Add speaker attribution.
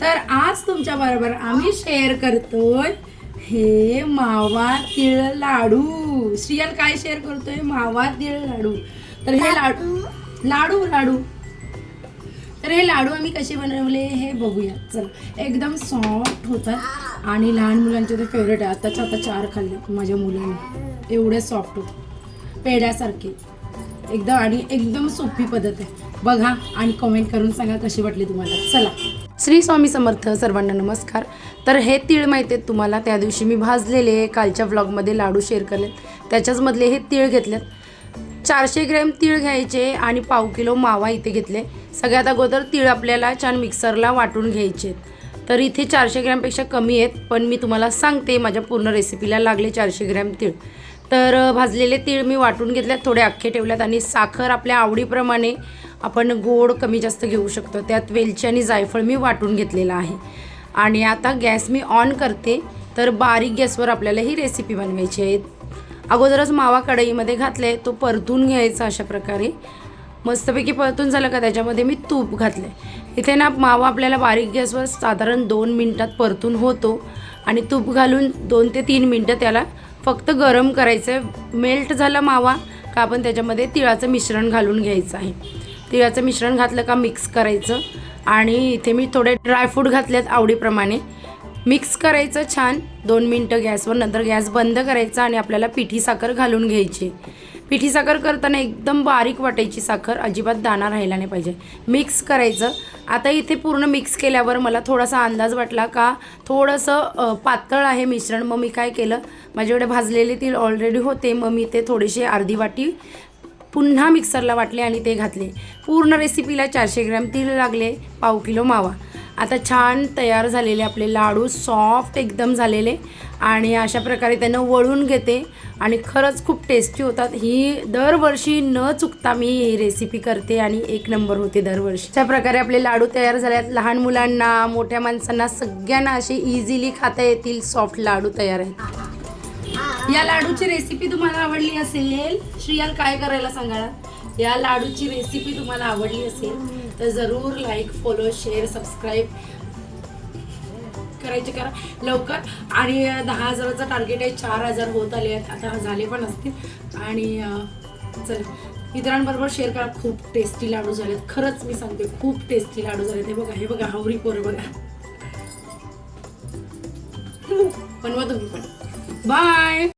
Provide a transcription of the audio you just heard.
Speaker 1: तर आज तुमच्या बरोबर आम्ही शेअर करतोय हे मावा तिळ लाडू. श्रियल काय शेअर करतोय? मावा तिळ लाडू. तर हे लाडू लाडू. लाडू तर हे लाडू आम्ही कसे बनवले हे बघूया. चला एकदम सॉफ्ट होतात आणि लहान मुलांचे ते फेवरेट आहे. आताच्या आता चार खाल्ले माझ्या मुलांनी. एवढे सॉफ्ट होत. पेड्यासारखे एकदम आणि एकदम सोपी पद्धत आहे. बघा आणि कमेंट करून सांगा कशी वाटली तुम्हाला. चला. श्री स्वामी समर्थ सर्वांना नमस्कार. तर हे तीळ माहिती आहेत तुम्हाला त्या दिवशी मी भाजलेले कालच्या व्लॉगमध्ये लाडू शेअर केलेत त्याच्याचमधले हे तीळ घेतलेत. चारशे ग्रॅम तीळ घ्यायचे आणि पाव किलो मावा इथे घेतले. सगळ्यात अगोदर तीळ आपल्याला छान मिक्सरला वाटून घ्यायचे तर इथे चारशे ग्रॅमपेक्षा कमी आहेत पण मी तुम्हाला सांगते माझ्या पूर्ण रेसिपीला लागले चारशे ग्रॅम तीळ. तर भाजलेले तीळ मी वाटून घेतल्यात थोडे अख्खे ठेवल्यात आणि साखर आपल्या आवडीप्रमाणे आपण गोड कमी जास्त घेऊ शकतो. त्यात वेलची आणि जायफळ मी वाटून घेतलेलं आहे. आणि आता गॅस मी ऑन करते. तर बारीक गॅसवर आपल्याला ही रेसिपी बनवायची आहे. अगोदरच मावा कढईमध्ये घातले तो परतून घ्यायचा अशा प्रकारे. मस्तपैकी परतून झालं का त्याच्यामध्ये मी तूप घातलं आहे इथे ना मावा आपल्याला बारीक गॅसवर साधारण दोन मिनटात परतून होतो. आणि तूप घालून दोन ते तीन मिनटं त्याला फक्त गरम करायचं आहे मेल्ट झाला मावा का आपण त्याच्यामध्ये तिळाचं मिश्रण घालून घ्यायचं आहे. तिळाचं मिश्रण घातलं का मिक्स करायचं. आणि इथे मी थोडे ड्रायफ्रूट घातलेत आवडीप्रमाणे. मिक्स करायचं छान. दोन मिनटं गॅसवर नंतर गॅस बंद करायचा आणि आपल्याला पिठी साखर घालून घ्यायची. पिठी साखर करताना एकदम बारीक वाटायची साखर अजिबात दाणा राहिला नाही पाहिजे. मिक्स करायचं. आता इथे पूर्ण मिक्स केल्यावर मला थोडासा अंदाज वाटला का थोडंसं पातळ आहे मिश्रण. मग मी काय केलं? माझ्याकडे भाजलेले तील ऑलरेडी होते. मग मी ते थोडेसे अर्धी वाटी पुन्हा मिक्सरला वाटले आणि ते घातले. पूर्ण रेसिपीला चारशे ग्रॅम तीळ लागले. पाव किलो मावा. आता छान तयार झालेले आपले लाडू सॉफ्ट एकदम झालेले. आणि अशा प्रकारे त्यांना वळून घेते. आणि खरंच खूप टेस्टी होतात. ही दरवर्षी न चुकता मी ही रेसिपी करते आणि एक नंबर होते दरवर्षी. अशा प्रकारे आपले लाडू तयार झाल्यात लहान मुलांना मोठ्या माणसांना सगळ्यांना असे इझिली खाता येतील सॉफ्ट लाडू तयार आहेत. या लाडूची रेसिपी तुम्हाला आवडली असेल श्रियाल काय करायला सांगा या लाडूची रेसिपी तुम्हाला आवडली असेल तर जरूर लाईक फॉलो शेअर सबस्क्राईब करायचे करा. लवकर. आणि दहा हजाराचा टार्गेट आहे चार हजार होत आले आहेत. आता झाले पण असतील. आणि चल. मित्रांबरोबर शेअर करा. खूप टेस्टी लाडू झालेत. खरंच मी सांगते खूप टेस्टी लाडू झालेत. हे बघा हे बघा हावरी पोरं बघा. बनवा तुम्ही पण. Bye.